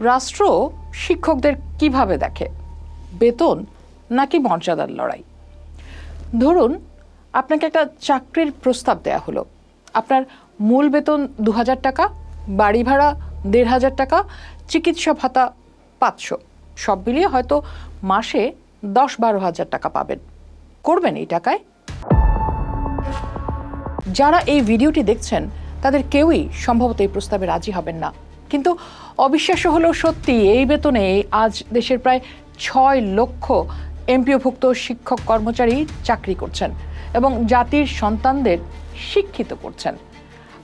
রাষ্ট্র শিক্ষকদের কীভাবে দেখে? বেতন নাকি মর্যাদার লড়াই? ধরুন, আপনাকে একটা চাকরির প্রস্তাব দেয়া হলো। আপনার মূল বেতন দু হাজার টাকা, বাড়ি ভাড়া দেড় হাজার টাকা, চিকিৎসা ভাতা পাঁচশো। সব মিলিয়ে হয়তো মাসে দশ বারো হাজার টাকা পাবেন। করবেন এই টাকায়? যারা এই ভিডিওটি দেখছেন, তাদের কেউই সম্ভবত এই প্রস্তাবে রাজি হবেন না। কিন্তু অবিশ্বাস্য হলেও সত্যি এই বেতনে আজ দেশের প্রায় ছয় লক্ষ এমপিওভুক্ত শিক্ষক কর্মচারী চাকরি করছেন এবং জাতির সন্তানদের শিক্ষিত করছেন।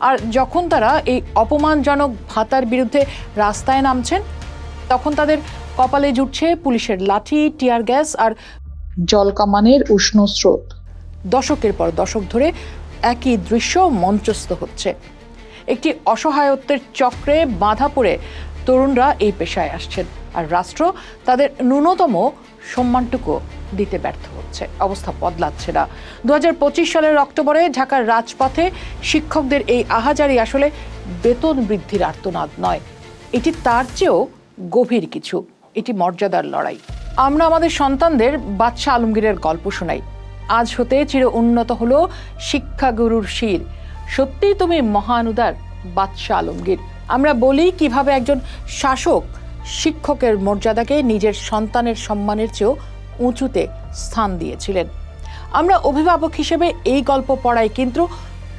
আর যখন তারা এই অপমানজনক ভাতার বিরুদ্ধে রাস্তায় নামছেন, তখন তাদের কপালে জুটছে পুলিশের লাঠি, টিয়ার গ্যাস আর জলকামানের উষ্ণ স্রোত। দশকের পর দশক ধরে একই দৃশ্য মঞ্চস্থ হচ্ছে। একটি অসহায়ত্বের চক্রে বাধা পড়ে তরুণরা এই পেশায় আসছেন। আর রাষ্ট্র তাদের ন্যূনতম সম্মানটুকু দিতে ব্যর্থ হচ্ছে। অবস্থা বদলাচ্ছে না। দু হাজার পঁচিশ সালের অক্টোবরে ঢাকার রাজপথে শিক্ষকদের এই আহাজারি আসলে বেতন বৃদ্ধির আর্তনাদ নয়। এটি তার চেয়েও গভীর কিছু। এটি মর্যাদার লড়াই। আমরা আমাদের সন্তানদের বাদশাহ আলমগীরের গল্প শোনাই। আজ হতে চির উন্নত হলো শিক্ষাগুরুর শির। সত্যিই তুমি মহান উদার, বাদশাহ আলমগীর। আমরা বলি কীভাবে একজন শাসক শিক্ষকের মর্যাদাকে নিজের সন্তানের সম্মানের চেয়েও উঁচুতে স্থান দিয়েছিলেন। আমরা অভিভাবক হিসেবে এই গল্প পড়াই কিন্তু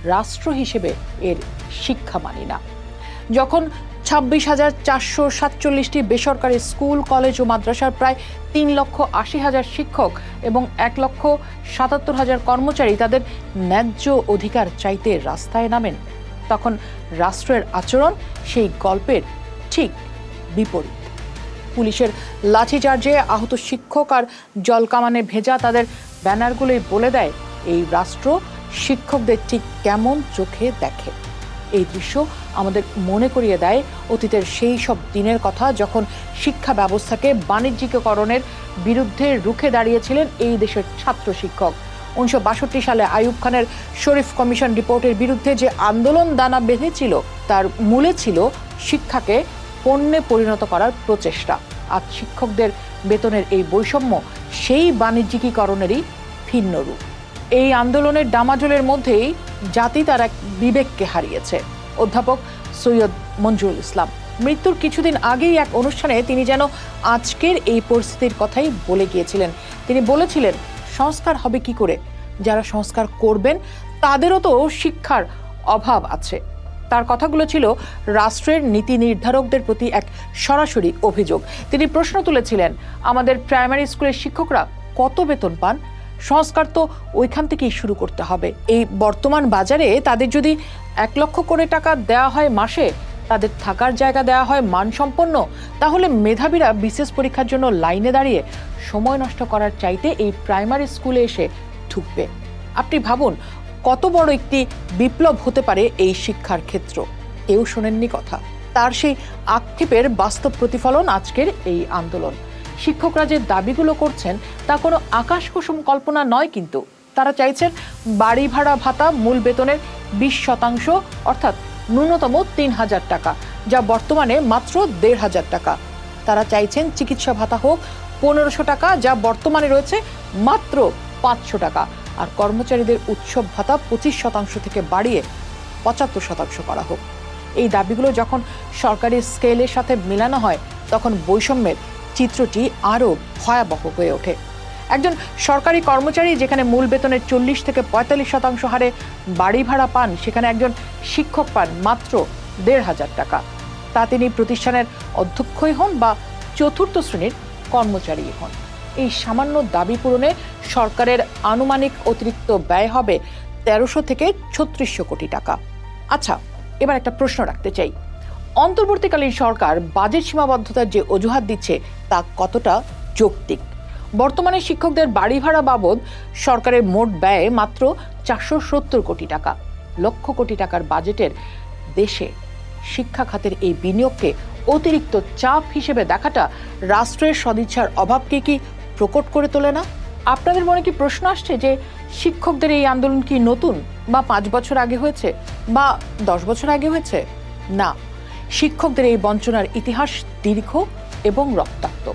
রাষ্ট্র হিসেবে এর শিক্ষা মানি না। যখন ছাব্বিশ হাজার চারশো সাতচল্লিশটি বেসরকারি স্কুল, কলেজ ও মাদ্রাসার প্রায় তিন লক্ষ আশি হাজার শিক্ষক এবং এক লক্ষ সাতাত্তর হাজার কর্মচারী তাদের ন্যায্য অধিকার চাইতে রাস্তায় নামেন। তখন রাষ্ট্রের আচরণ সেই গল্পের ঠিক বিপরীত। পুলিশের লাঠিচার্জে আহত শিক্ষক আর জলকামানে ভেজা তাদের ব্যানারগুলোই বলে দেয়, এই রাষ্ট্র শিক্ষকদের ঠিক কেমন চোখে দেখে। এই দৃশ্য আমাদের মনে করিয়ে দেয় অতীতের সেই সব দিনের কথা যখন শিক্ষা ব্যবস্থাকে বাণিজ্যিকরণের বিরুদ্ধে রুখে দাঁড়িয়েছিলেন এই দেশের ছাত্র শিক্ষক। উনিশশো বাষট্টি সালে আইয়ুব খানের শরীফ কমিশন রিপোর্টের বিরুদ্ধে যে আন্দোলন দানা বেঁধেছিল, তার মূলে ছিল শিক্ষাকে পণ্যে পরিণত করার প্রচেষ্টা। আজ শিক্ষকদের বেতনের এই বৈষম্য সেই বাণিজ্যিকীকরণেরই ভিন্ন রূপ। এই আন্দোলনের ডামাডোলের মধ্যেই জাতি তার এক বিবেককে হারিয়েছে। অধ্যাপক সৈয়দ মঞ্জুরুল ইসলাম। মৃত্যুর কিছুদিন আগেই এক অনুষ্ঠানে তিনি যেন আজকের এই পরিস্থিতির কথাই বলে গিয়েছিলেন। তিনি বলেছিলেন, সংস্কার হবে কি করে? যারা সংস্কার করবেন, তাদেরও তো শিক্ষার অভাব আছে। তার কথাগুলো ছিল রাষ্ট্রের নীতি নির্ধারকদের প্রতি এক সরাসরি অভিযোগ। তিনি প্রশ্ন তুলেছিলেন, আমাদের প্রাইমারি স্কুলের শিক্ষকরা কত বেতন পান? সংস্কার তো ওইখান থেকেই শুরু করতে হবে। এই বর্তমান বাজারে তাদের যদি এক লক্ষ করে টাকা দেওয়া হয় মাসে, তাদের থাকার জায়গা দেওয়া হয় মানসম্পন্ন, তাহলে মেধাবীরা বিশেষ পরীক্ষার জন্য লাইনে দাঁড়িয়ে সময় নষ্ট করার চাইতে এই প্রাইমারি স্কুলে এসে ঢুকবে। আপনি ভাবুন, কত বড় একটি বিপ্লব হতে পারে এই শিক্ষার ক্ষেত্র। কেউ শোনেননি কথা। তার সেই আক্ষেপের বাস্তব প্রতিফলন আজকের এই আন্দোলন। শিক্ষকরা যে দাবিগুলো করছেন, তা কোনো আকাশ কুসুম কল্পনা নয় কিন্তু। তারা চাইছেন বাড়ি ভাড়া ভাতা, মূল বেতনের বিশ শতাংশ, অর্থাৎ ন্যূনতম তিন হাজার টাকা, যা বর্তমানে মাত্র দেড় হাজার টাকা। তারা চাইছেন চিকিৎসা ভাতা হোক, পনেরোশো টাকা, যা বর্তমানে রয়েছে মাত্র পাঁচশো টাকা। আর কর্মচারীদের উৎসব ভাতা পঁচিশ শতাংশ থেকে বাড়িয়ে পঁচাত্তর শতাংশ করা হোক। এই দাবিগুলো যখন সরকারি স্কেলের সাথে মেলানো হয়, তখন বৈষম্যের চিত্রটি আরও ভয়াবহ হয়ে ওঠে। একজন সরকারি কর্মচারী যেখানে মূল বেতনের চল্লিশ থেকে পঁয়তাল্লিশ শতাংশ হারে বাড়ি ভাড়া পান, সেখানে একজন শিক্ষক পান মাত্র দেড় হাজার টাকা। তা তিনি প্রতিষ্ঠানের অধ্যক্ষই হন বা চতুর্থ শ্রেণির কর্মচারী হন। এই সামান্য দাবি পূরণে সরকারের আনুমানিক অতিরিক্ত ব্যয় হবে তেরোশো থেকে ছত্রিশশো কোটি টাকা। আচ্ছা এবার একটা প্রশ্ন রাখতে চাই। অন্তর্বর্তীকালীন সরকার বাজেট সীমাবদ্ধতার যে অজুহাত দিচ্ছে তা কতটা যৌক্তিক? বর্তমানে শিক্ষকদের বাড়ি ভাড়া বাবদ সরকারের মোট ব্যয় মাত্র চারশো সত্তর কোটি টাকা। লক্ষ কোটি টাকার বাজেটের দেশে শিক্ষা খাতের এই বিনিয়োগকে অতিরিক্ত চাপ হিসেবে দেখাটা রাষ্ট্রের সদিচ্ছার অভাবকে কি প্রকট করে তোলে না? আপনাদের মনে কি প্রশ্ন আসছে যে শিক্ষকদের এই আন্দোলন কি নতুন বা পাঁচ বছর আগে হয়েছে বা দশ বছর আগে হয়েছে? না। শিক্ষকদের এই বঞ্চনার ইতিহাস দীর্ঘ এবং রক্তাক্ত।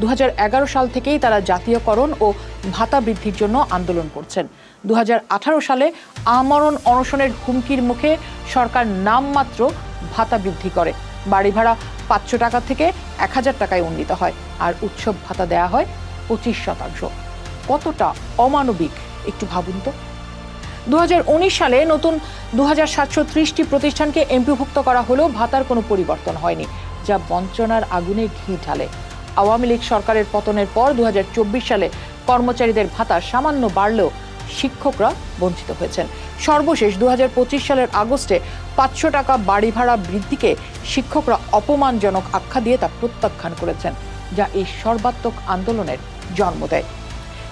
দু হাজার এগারো সাল থেকেই তারা জাতীয়করণ ও ভাতা বৃদ্ধির জন্য আন্দোলন করছেন। দু হাজার আঠারো সালে আমরণ অনশনের হুমকির মুখে সরকার নামমাত্র ভাতা বৃদ্ধি করে। বাড়ি ভাড়া পাঁচশো টাকা থেকে এক হাজার টাকায় উন্নীত হয় আর উৎসব ভাতা দেয়া হয় পঁচিশ শতাংশ। কতটা অমানবিক একটু ভাবুন তো। দু হাজার উনিশ সালে নতুন দু টি প্রতিষ্ঠানকে এমপিভুক্ত করা হলেও ভাতার কোনো পরিবর্তন হয়নি, যা বঞ্চনার আগুনে ঘি ঢালে। আওয়ামী লীগ সরকারের পতনের পর দু হাজার চব্বিশ সালে কর্মচারীদের ভাতা সামান্য বাড়লেও শিক্ষকরা বঞ্চিত হয়েছেন। সর্বশেষ দু হাজার পঁচিশ সালের আগস্টে পাঁচশো টাকা বাড়ি ভাড়া বৃদ্ধিকে শিক্ষকরা অপমানজনক আখ্যা দিয়ে তা প্রত্যাখ্যান করেছেন, যা এই সর্বাত্মক আন্দোলনের জন্ম দেয়।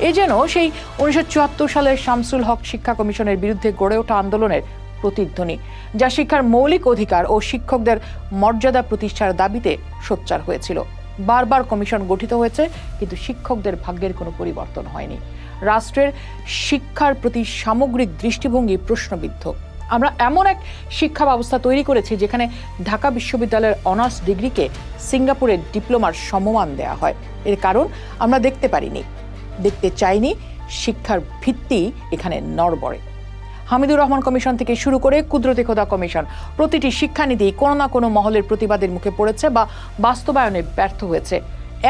এ যেন সেই উনিশশো চুয়াত্তর সালের শামসুল হক শিক্ষা কমিশনের বিরুদ্ধে গড়ে ওঠা আন্দোলনের প্রতিধ্বনি, যা শিক্ষার মৌলিক অধিকার ও শিক্ষকদের মর্যাদা প্রতিষ্ঠার দাবিতে সোচ্চার হয়েছিল। বারবার কমিশন গঠিত হয়েছে, কিন্তু শিক্ষকদের ভাগ্যের কোনো পরিবর্তন হয়নি। রাষ্ট্রের শিক্ষার প্রতি সামগ্রিক দৃষ্টিভঙ্গি প্রশ্নবিদ্ধ। আমরা এমন এক শিক্ষা ব্যবস্থা তৈরি করেছি, যেখানে ঢাকা বিশ্ববিদ্যালয়ের অনার্স ডিগ্রিকে সিঙ্গাপুরের ডিপ্লোমার সমমান দেয়া হয়। এর কারণ আমরা দেখতে পারিনি। দেখতে চাইনি, শিক্ষার ভিত্তি এখানে নড়বড়ে। হামিদুর রহমান কমিশন থেকে শুরু করে কুদরতি খোদা কমিশন, প্রতিটি শিক্ষানীতি কোনো না কোনো মহলের প্রতিবাদের মুখে পড়েছে বা বাস্তবায়নে ব্যর্থ হয়েছে।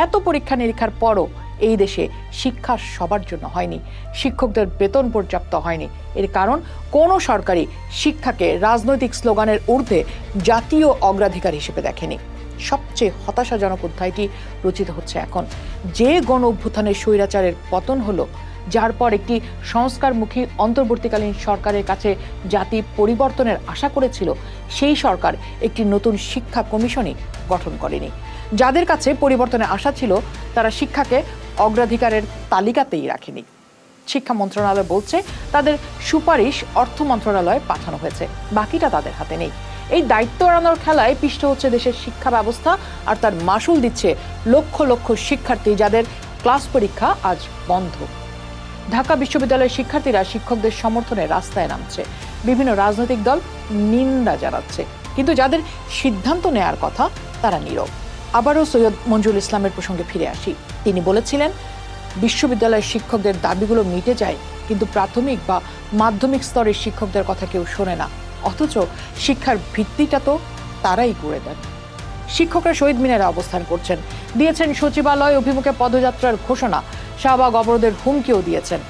এত পরীক্ষা নিরীক্ষার পরও এই দেশে শিক্ষা সবার জন্য হয়নি, শিক্ষকদের বেতন পর্যাপ্ত হয়নি। এর কারণ, কোনো সরকারি শিক্ষাকে রাজনৈতিক স্লোগানের ঊর্ধ্বে জাতীয় অগ্রাধিকার হিসেবে দেখেনি। সবচেয়ে হতাশাজনক অধ্যায়টি রচিত হচ্ছে এখন। যে গণ অভ্যুত্থানের স্বৈরাচারের পতন হলো, যার পর একটি সংস্কারমুখী অন্তর্বর্তীকালীন সরকারের কাছে জাতি পরিবর্তনের আশা করেছিল, সেই সরকার একটি নতুন শিক্ষা কমিশনই গঠন করেনি। যাদের কাছে পরিবর্তনের আশা ছিল, তারা শিক্ষাকে অগ্রাধিকারের তালিকাতেই রাখেনি। শিক্ষা মন্ত্রণালয় বলছে, তাদের সুপারিশ অর্থ মন্ত্রণালয়ে পাঠানো হয়েছে, বাকিটা তাদের হাতে নেই। এই দায়িত্ব এড়ানোর খেলায় পিষ্ট হচ্ছে দেশের শিক্ষা ব্যবস্থা আর তার মাসুল দিচ্ছে লক্ষ লক্ষ শিক্ষার্থী যাদের ক্লাস পরীক্ষা আজ বন্ধ। ঢাকা বিশ্ববিদ্যালয়ের শিক্ষার্থীরা শিক্ষকদের সমর্থনে রাস্তায় নামছে। বিভিন্ন রাজনৈতিক দল নিন্দা জানাচ্ছে। কিন্তু যাদের সিদ্ধান্ত নেয়ার কথা, তারা নীরব। আবারও সৈয়দ মঞ্জুল ইসলামের প্রসঙ্গে ফিরে আসি। তিনি বলেছিলেন, বিশ্ববিদ্যালয়ের শিক্ষকদের দাবিগুলো মিটে যায়, কিন্তু প্রাথমিক বা মাধ্যমিক স্তরের শিক্ষকদের কথা কেউ শোনে না। অথচ শিক্ষার ভিত্তিটা তো তারাই করে দেন। শিক্ষকরা শহীদ মিনারে অবস্থান করছেন। দিয়েছেন সচিবালয় অভিমুখে পদযাত্রার ঘোষণা। শাহবাগ অবরোধের হুমকিও দিয়েছেন।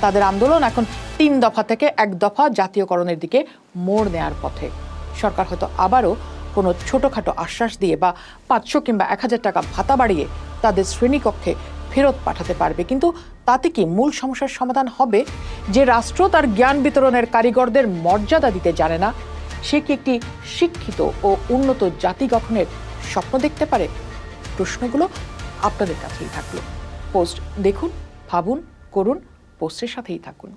তাদের আন্দোলন এখন তিন দফা থেকে এক দফা জাতীয়করণের দিকে মোড় নেয়ার পথে। সরকার হয়তো আবারও কোনো ছোটোখাটো আশ্বাস দিয়ে বা পাঁচশো কিংবা এক হাজার টাকা ভাতা বাড়িয়ে তাদের শ্রেণীকক্ষে ফেরত পাঠাতে পারবে। কিন্তু তাতে কি মূল সমস্যার সমাধান হবে? যে রাষ্ট্র তার জ্ঞান বিতরণের কারিগরদের মর্যাদা দিতে জানে না, সে কি একটি শিক্ষিত ও উন্নত জাতি গঠনের স্বপ্ন দেখতে পারে? প্রশ্নগুলো আপনাদের কাছেই থাকল। পোস্ট দেখুন, ভাবুন, করুন, পোস্টের সাথেই থাকুন।